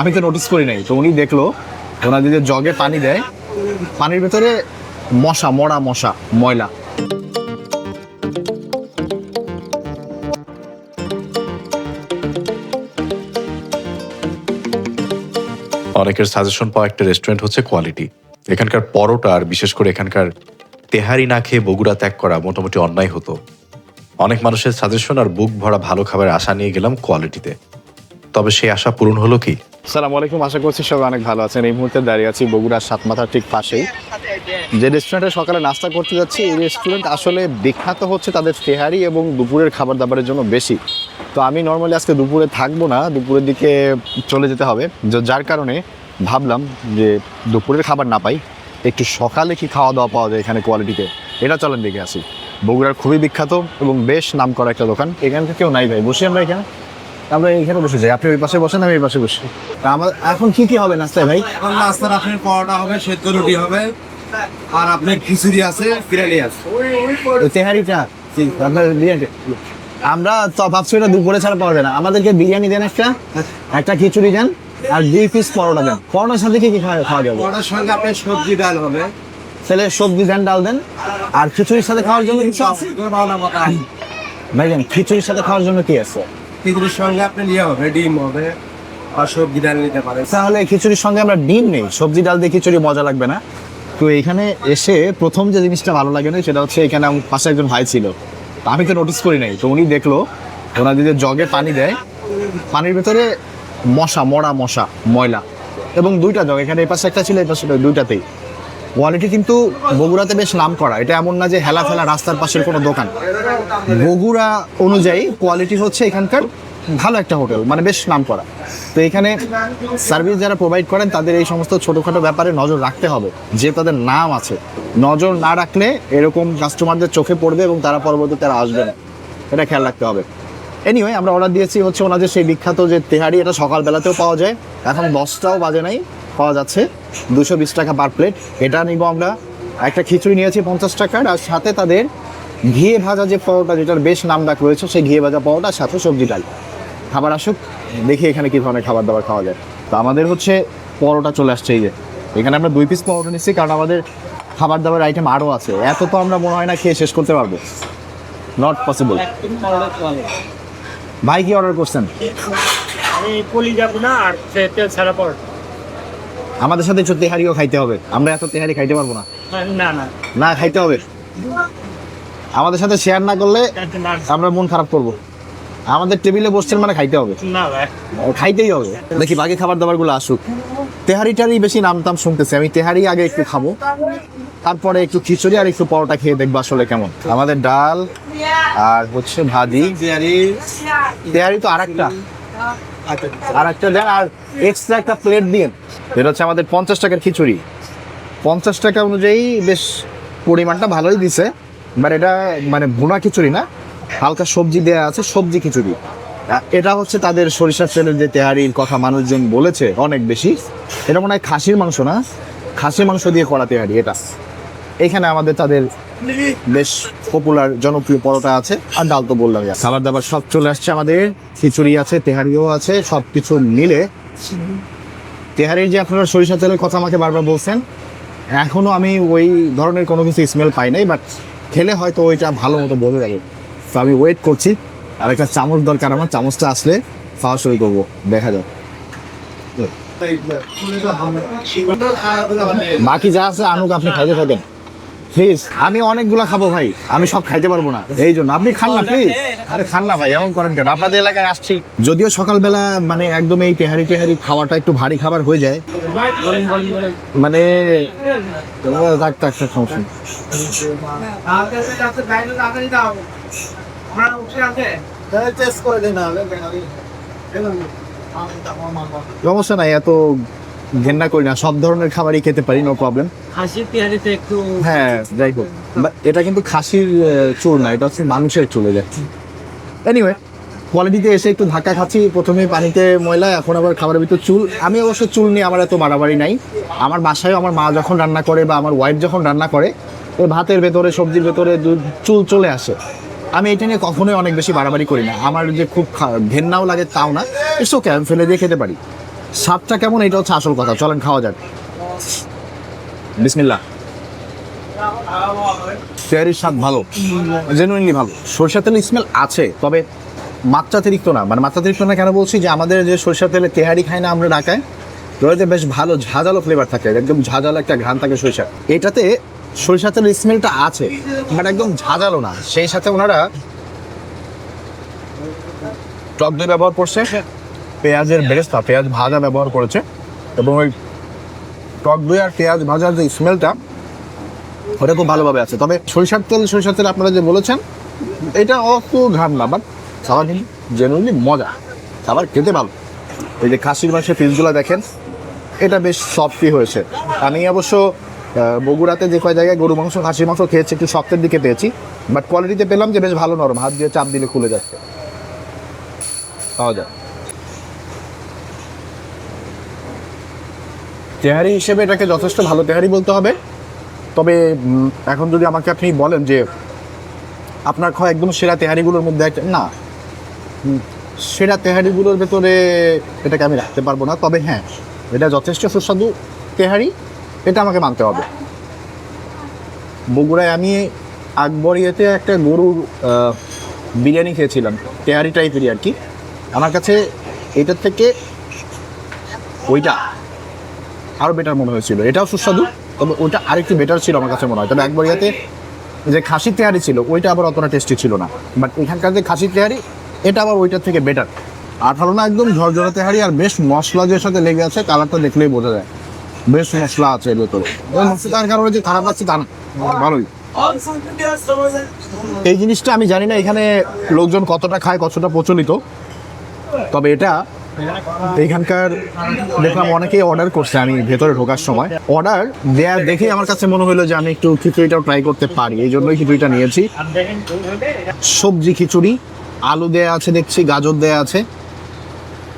আমি তো নোটিস করি নাই, তো উনি দেখল, ওনার যদি জগে পানি দেয়, পানির ভেতরে মশা, মরা মশা, ময়লা। অনেকের সাজেশন পাওয়া একটা রেস্টুরেন্ট হচ্ছে কোয়ালিটি এখানকার পরোটা আর বিশেষ করে এখানকার তেহারি না খেয়ে বগুড়া ত্যাগ করা মোটামুটি অন্যায় হতো। অনেক মানুষের সাজেশন আর বুক ভরা ভালো খাবারের আশা নিয়ে গেলাম কোয়ালিটিতে তবে সেই আশা পূরণ হলো কি? সালাম আলাইকুম, আশা করছি সবাই অনেক ভালো আছেন। এই মুহূর্তে দাঁড়িয়ে আছি বগুড়ার সাতমাথার ঠিক পাশেই। যে রেস্টুরেন্টে সকালে নাস্তা করতে যাচ্ছি, এই রেস্টুরেন্ট আসলে বিখ্যাত হচ্ছে তাদের তেহারি এবং দুপুরের খাবার দাবারের জন্য বেশি। তো আমি নর্মালি আজকে দুপুরে থাকব না, দুপুরের দিকে চলে যেতে হবে। যার কারণে ভাবলাম যে দুপুরের খাবার না পাই, একটু সকালে কি খাওয়া দাওয়া পাওয়া যায় এখানে কোয়ালিটিতে এটা চলেন দেখে আসি। বগুড়ার খুবই বিখ্যাত এবং বেশ নাম করা একটা দোকান। এখানকার কেউ নাই ভাই, বসি আমরা এখানে। আমরা এখানে বসে যাই। আপনি ওই পাশে বসেন আমি এই পাশে বসি। আমার এখন কি কি হবে নাস্তায় ভাই? এখন নাস্তার আপনার পরোটা হবে সেদ্ধ রুটি হবে আর আপনার খিচুড়ি আছে বিরিয়ানি আছে। ওই তেহারিটা? আপনার বিরিয়ানি আমরা তো ভাবছি এটা দুপুরে ছাড়া পাওয়া যায় না। আমাদেরকে বিরিয়ানি দেন একটা একটা খিচুড়ি দেন আর দুই পিস পরোটা দেন। পরোটার সাথে কি কি খাওয়া খাওয়া যাবে? পরোটার সঙ্গে আপনার সবজি ডাল হবে। তাহলে সবজি দেন ডাল দেন। আর খিচুড়ির সাথে খাওয়ার জন্য কিছু আছে? মতো খিচুড়ির সাথে খাওয়ার জন্য কি আছে? খিচুড়ির সঙ্গে আপনার ইয়ে হবে, ডিম হবে, আর সবজি ডাল নিতে পারেন। তাহলে খিচুড়ির সঙ্গে আমরা ডিম নেই, সবজি ডাল দিয়ে খিচুড়ি মজা লাগবে না। তো এখানে এসে প্রথম যে জিনিসটা ভালো লাগে না, সেটা হচ্ছে এখানে আমার পাশে একজন ভাই ছিল। আমি তো নোটিস করি নাই, তো উনি দেখল, ওনার যদি জগে পানি দেয়। পানির ভেতরে মশা, মরা মশা, ময়লা, এবং দুইটা জগ। এখানে এই পাশে একটা ছিল, এই পাশে দুইটাতেই। কোয়ালিটি কিন্তু বগুড়াতে বেশ নাম করা এটা এমন না যে হেলা ফেলা রাস্তার পাশের কোনো দোকান। বগুড়া অনুযায়ী কোয়ালিটি হচ্ছে এখানকার ভালো একটা হোটেল মানে বেশ নাম করা তো এখানে সার্ভিস যারা প্রোভাইড করেন, তাদের এই সমস্ত ছোটোখাটো ব্যাপারে নজর রাখতে হবে, যে তাদের নাম আছে। নজর না রাখলে এরকম কাস্টমারদের চোখে পড়বে এবং তারা পরবর্তীতে তারা আসবে না। এটা খেয়াল রাখতে হবে। এনিওয়ে আমরা অর্ডার দিয়েছি হচ্ছে ওনাদের সেই বিখ্যাত যে তেহারি, এটা সকালবেলাতেও পাওয়া যায়। এখন দশটাও বাজে নাই। পাওয়া যাচ্ছে। দুশো বিশ টাকা পার প্লেট এটা নিব আমরা। একটা খিচুড়ি নিয়েছি পঞ্চাশ টাকার আর সাথে তাদের ঘিয়ে ভাজা যে পরোটা যেটার বেশ নাম ডাক রয়েছে সেই ঘিয়ে ভাজা পরোটা সাথে সবজি ডাল। খাবার আসুক দেখি এখানে কী ধরনের খাবার দাবার খাওয়া যায়। তো আমাদের হচ্ছে পরোটা চলে আসছে এই যে। এখানে আমরা দুই পিস পরোটা নিচ্ছি কারণ আমাদের খাবার দাবার আইটেম আরও আছে। এত তো আমরা মনে হয় না খেয়ে শেষ করতে পারব। নট পসিবল ভাই কি অর্ডার করছেন? আমি পলি না আর তেল ছাড়া পর আমাদের সাথে একটু তেহারিও খাইতে হবে। আমরা এত তেহারি খাইতে পারব না। না না না। খাইতে হবে। আমাদের সাথে শেয়ার না করলে আমরা মন খারাপ করব। আমাদের টেবিলে বসছেন মানে খাইতে হবে। না ভাই। খাইতেই হবে। দেখি বাকি খাবার দাবারগুলো আসুক। তেহারি তেহারিটারই বেশি নাম টাম শুনতেছি। আমি তেহারি আগে একটু খাব। তারপরে একটু খিচুড়ি আর একটু পরোটা খেয়ে দেখব আসলে কেমন। আমাদের ডাল আর হচ্ছে ভাজি। বিরিয়ানি তেহারি তো আর একটা আর একটা দেন আর এক্সট্রা একটা প্লেট দিন এটা হচ্ছে আমাদের পঞ্চাশ টাকার খিচুড়ি। পঞ্চাশ টাকা অনুযায়ী বেশ পরিমাণটা ভালোই দিছে বাট এটা মানে ভুনা খিচুড়ি না, হালকা সবজি দেওয়া আছে, সবজি খিচুড়ি। এটা হচ্ছে তাদের সরিষার তেলের যে তেহারির কথা মানুষজন বলেছে, অনেক বেশি। এটা মনে হয় খাসির মাংস না? খাসির মাংস দিয়ে করা তেহারি এটা। এখানে আমাদের তাদের বেশ পপুলার জনপ্রিয় পরোটা আছে। আর ডাল তো বললাম খাবার দাবার সব চলে আসছে আমাদের। খিচুড়ি আছে তেহারিও আছে সব কিছু মিলে। তেহারির যে আপনারা সরিষা তেলের কথা আমাকে বারবার বলছেন এখনও আমি ওই ধরনের কোনো কিছু স্মেল পাই নাই বাট খেলে হয়তো ওইটা ভালো মতো বোঝা যাবে। তো আমি ওয়েট করছি। আর একটা চামচ দরকার আমার চামচটা আসলে খাওয়া শুরু করব। দেখা যাক। বাকি যা আছে আনুক আপনি খাইতে থাকেন। প্লিজ আমি অনেকগুলা খাব ভাই। আমি সব খাইতে পারব না। এই জন্য। আপনি খান না প্লিজ আরে খান না ভাই এমন করেন কেন? আপনাদের এলাকায় আসছি। যদিও সকালবেলা মানে একদম এই তেহারি টেহারি খাওয়াটা একটু ভারী খাবার হয়ে যায়। মানে থাক থাক থাক, সমস্যা। সমস্যা নাই এত ঘেন্না করি না সব ধরনের খাবারই খেতে পারি নো প্রবলেম হাসির তিহারিতে একটু হ্যাঁ যাই হোক। এটা কিন্তু খাসির চুল না এটা হচ্ছে মানুষের চলে যাচ্ছে এনিওয়ে কোয়ালিটিতে এসে একটু ধাক্কা খাচ্ছি প্রথমে পানিতে ময়লা এখন আবার খাবারের ভিতর চুল। আমি অবশ্য চুল নিয়ে আমার এত মারামারি নাই। আমার বাসায় আমার মা যখন রান্না করে বা আমার ওয়াইফ যখন রান্না করে ওই ভাতের ভেতরে সবজির ভেতরে চুল চলে আসে। আমি এটা নিয়ে কখনোই অনেক বেশি বাড়াবাড়ি করি না। আমার যে খুব ঘেন্নাও লাগে তাও না। ওকে আমি ফেলে দিয়ে খেতে পারি। স্বাদটা কেমন? এটা হচ্ছে আসল কথা। চলেন, খাওয়া যাক। বিসমিল্লাহ। তেহারির স্বাদ ভালো জেনুইনলি ভালো। সরষা তেলের স্মেল আছে, তবে মাত্রাতিরিক্ত না। মানে মাত্রাতিরিক্ত না কেন বলছি যে আমাদের যে সরষা তেলে তেহারি খাই না আমরা ঢাকায়, ওটাতে বেশ ভালো ঝাঁঝালো ফ্লেভার থাকে। একদম ঝাঁঝালো একটা ঘ্রাণ থাকে সরিষা এটাতে সরিষা তেলের স্মেলটা আছে বাট একদম ঝাঁঝালো না। সেই সাথে ওনারা টক দই ব্যবহার করছে। পেঁয়াজের বেরেস্তা, পেঁয়াজ ভাজা ব্যবহার করেছে এবং ওই টক দই আর পেঁয়াজ ভাজার যে স্মেলটা ওটা খুব ভালোভাবে আছে। তবে সরিষার তেল সরিষার তেল আপনারা যে বলেছেন, এটা অত ঘাম না বাট খাবার জেনুইনলি মজা। খাবার খেতে ভালো। এই যে খাসির মাংসের পিসগুলো দেখেন, এটা বেশ সফটই হয়েছে। আমি অবশ্য বগুড়াতে যে কয় জায়গায় গরু মাংস, খাসির মাংস খেয়েছি, একটু শক্তের দিকে পেয়েছি বাট কোয়ালিটিতে পেলাম যে বেশ ভালো নরম, হাত দিয়ে চাপ দিলে খুলে যাচ্ছে। পাওয়া যায়। তেহারি হিসেবে এটাকে যথেষ্ট ভালো তেহারি বলতে হবে। তবে এখন যদি আমাকে আপনি বলেন যে আপনার খাওয়া একদম সেরা তেহারিগুলোর মধ্যে একটা না। সেরা তেহারিগুলোর ভেতরে এটাকে আমি রাখতে পারব না। তবে হ্যাঁ এটা যথেষ্ট সুস্বাদু তেহারি। এটা আমাকে মানতে হবে। বগুড়ায় আমি আকবর ইয়েতে একটা গরুর বিরিয়ানি খেয়েছিলাম। তেহারি টাইপেরই আর কি। আমার কাছে এটার থেকে ওইটা আরও বেটার মনে হয়েছিল। এটাও সুস্বাদু, তবে ওইটা আরেকটু বেটার ছিল আমার কাছে মনে হয়। তবে একবার ইয়াতে যে খাসি তেহারি ছিল, ওইটা আবার অতটা টেস্টি ছিল না। বাট এখানকার যে খাসি তেহারি, এটা আবার ওইটার থেকে বেটার আর হলো না একদম ঝরঝরা তেহারি আর বেশ মশলা যে সাথে লেগে আছে, কালারটা দেখলেই বোঝা যায়। বেশ মশলা আছে এর ভেতরে। মশলার কারণে যে খারাপ আছে তা না। ভালোই। এই জিনিসটা আমি জানি না এখানে লোকজন কতটা খায়, কতটা প্রচলিত। তবে এটা এইখানকার দেখলাম অনেকেই অর্ডার করছে আমি ভেতরে ঢোকার সময়। অর্ডার দেয়া দেখে আমার কাছে মনে হলো যে আমি একটু খিচুড়িটাও ট্রাই করতে পারি, এই জন্যই খিচুড়িটা নিয়েছি। সবজি, খিচুড়ি, আলু দেয়া আছে দেখছি, গাজর দেয়া আছে।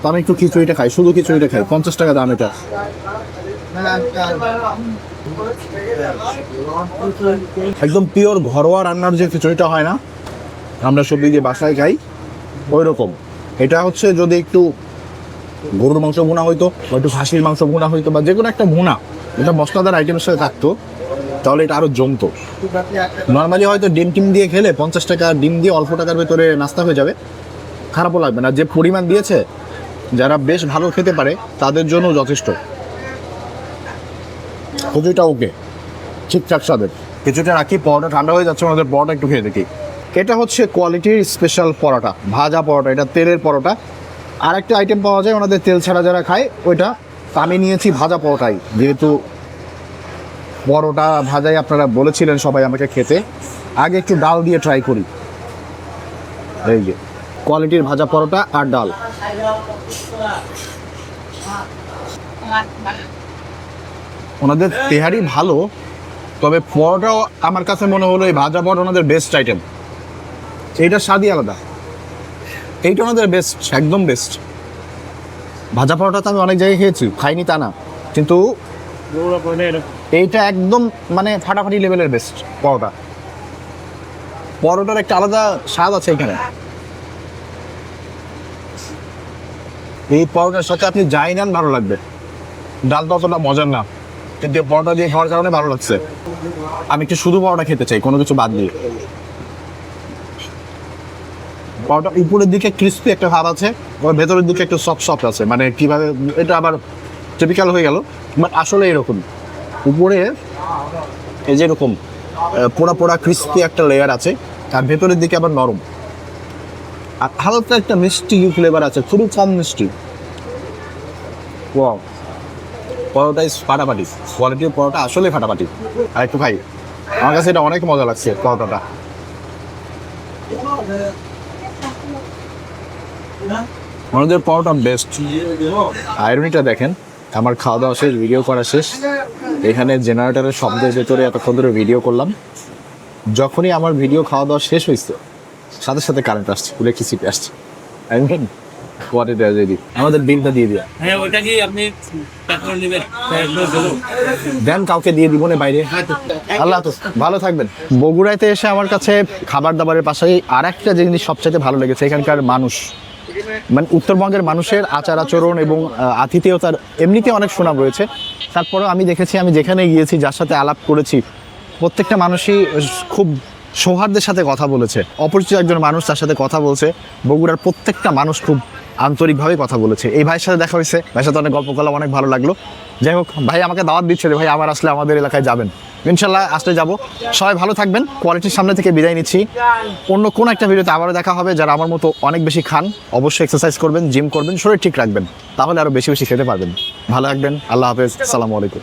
তো আমি একটু খিচুড়িটা খাই, শুধু খিচুড়িটা খাই, পঞ্চাশ টাকা দাম এটা। একদম পিওর ঘরোয়া রান্নার যে খিচুড়িটা হয় না, আমরা সবজি দিয়ে বাসায় খাই ওই রকম এটা হচ্ছে যদি একটু গরুর মাংস ভুনা হইতো বা একটু খাসির মাংস ভুনা হইতো বা যে কোনো একটা ভুনা এটা মশলাদার আইটেমের সাথে থাকতো, তাহলে এটা আরও জমতো। নর্মালি হয়তো ডিম টিম দিয়ে খেলে পঞ্চাশ টাকা ডিম দিয়ে অল্প টাকার ভেতরে নাস্তা হয়ে যাবে। খারাপও লাগবে না। যে পরিমাণ দিয়েছে, যারা বেশ ভালো খেতে পারে, তাদের জন্য যথেষ্ট। খিচুড়িটা ওকে ঠিকঠাক স্বাদের। কিছুটা রাখি, পরোটা ঠান্ডা হয়ে যাচ্ছে, আমাদের পরোটা একটু খেয়ে দেখি। এটা হচ্ছে কোয়ালিটির স্পেশাল পরোটা, ভাজা পরোটা, এটা তেলের পরোটা। আর একটা আইটেম পাওয়া যায় ওনাদের তেল ছাড়া যারা খায়, ওইটা আমি নিয়েছি ভাজা পরোটাই। যেহেতু পরোটা ভাজাই আপনারা বলেছিলেন সবাই আমাকে খেতে। আগে একটু ডাল দিয়ে ট্রাই করি। এই যে কোয়ালিটির ভাজা পরোটা আর ডাল। ওনাদের তেহারি ভালো, তবে পরোটাও আমার কাছে মনে হলো এই ভাজা পরোটা ওনাদের বেস্ট আইটেম এইটার স্বাদই আলাদা। এইটা ওনাদের বেস্ট একদম বেস্ট ভাজা পরোটা তো আমি অনেক জায়গায় খেয়েছি, খাইনি তা না। কিন্তু এইটা একদম মানে ফাটাফাটি লেভেলের বেস্ট পরোটা। পরোটার একটা আলাদা স্বাদ আছে এখানে। এই পরোটার সাথে আপনি যাই নেন, ভালো লাগবে। ডাল তো অতটা মজার না, কিন্তু পরোটা দিয়ে খাওয়ার কারণে ভালো লাগছে। আমি একটু শুধু পরোটা খেতে চাই, কোনো কিছু বাদ দিয়ে। পরোটা উপরের দিকে ক্রিস্পি একটা ভাব আছে ওর ভেতরের দিকে একটু সফট সফট আছে। মানে কীভাবে, এটা আবার টিপিক্যাল হয়ে গেল বাট আসলে এরকম। উপরে এই যে এরকম পোড়া পোড়া ক্রিস্পি একটা লেয়ার আছে আর ভেতরের দিকে আবার নরম। আর হালকা একটা মিষ্টি ফ্লেভার আছে, খুবই কম মিষ্টি। ওয়াও পরোটা ইস ফাটাফাটি কোয়ালিটির পরোটা আসলে ফাটাফাটি। আর একটু ভাই আমার কাছে এটা অনেক মজা লাগছে পরোটাটা। আমাদের পরোটা বেস্ট আয়রনিটা দেখেন আমার খাওয়া দাওয়া শেষ ভিডিও করা শেষ। এখানে জেনারেটরের শব্দের ভেতরে এতক্ষণ ধরে ভিডিও করলাম। যখনই আমার ভিডিও খাওয়া দাওয়া শেষ হয়েছে সাথে সাথে কারেন্ট আসছে ইলেকট্রিসিটি আসছে। আই মিন ওয়াটার ট্র্যাজেডি আমাদের বিলটা দিয়ে দিয়া। হ্যাঁ ওইটা কি আপনি দেন কাউকে দিয়ে দিব না বাইরে। আল্লাহ হাফেজ ভালো থাকবেন। বগুড়াতে এসে আমার কাছে খাবার দাবারের পাশে আর একটা জিনিস সবচেয়ে ভালো লেগেছে এখানকার মানুষ। মানে উত্তরবঙ্গের মানুষের আচার আচরণ এবং আতিথেয়তার এমনিতে অনেক সুনাম রয়েছে। তারপরেও আমি দেখেছি, আমি যেখানে গিয়েছি, যার সাথে আলাপ করেছি, প্রত্যেকটা মানুষই খুব সৌহার্দ্যের সাথে কথা বলেছে। অপরিচিত একজন মানুষ তার সাথে কথা বলছে, বগুড়ার প্রত্যেকটা মানুষ খুব আন্তরিকভাবে কথা বলেছে। এই ভাইয়ের সাথে দেখা হয়েছে, ভাইয়ের সাথে অনেক গল্প করলাম, অনেক ভালো লাগল। যাই হোক, ভাই আমাকে দাওয়াত দিচ্ছে ভাই, আমার আসলে আমাদের এলাকায় যাবেন। ইনশাল্লাহ আসতে যাব। সবাই ভালো থাকবেন কোয়ালিটির সামনে থেকে বিদায় নিচ্ছি। অন্য কোন একটা ভিডিওতে আবারও দেখা হবে, যারা আমার মতো অনেক বেশি খান, অবশ্যই এক্সারসাইজ করবেন জিম করবেন, শরীর ঠিক রাখবেন, তাহলে আরও বেশি বেশি খেতে পারবেন। ভালো থাকবেন, আল্লাহ হাফেজ, সালামু আলাইকুম।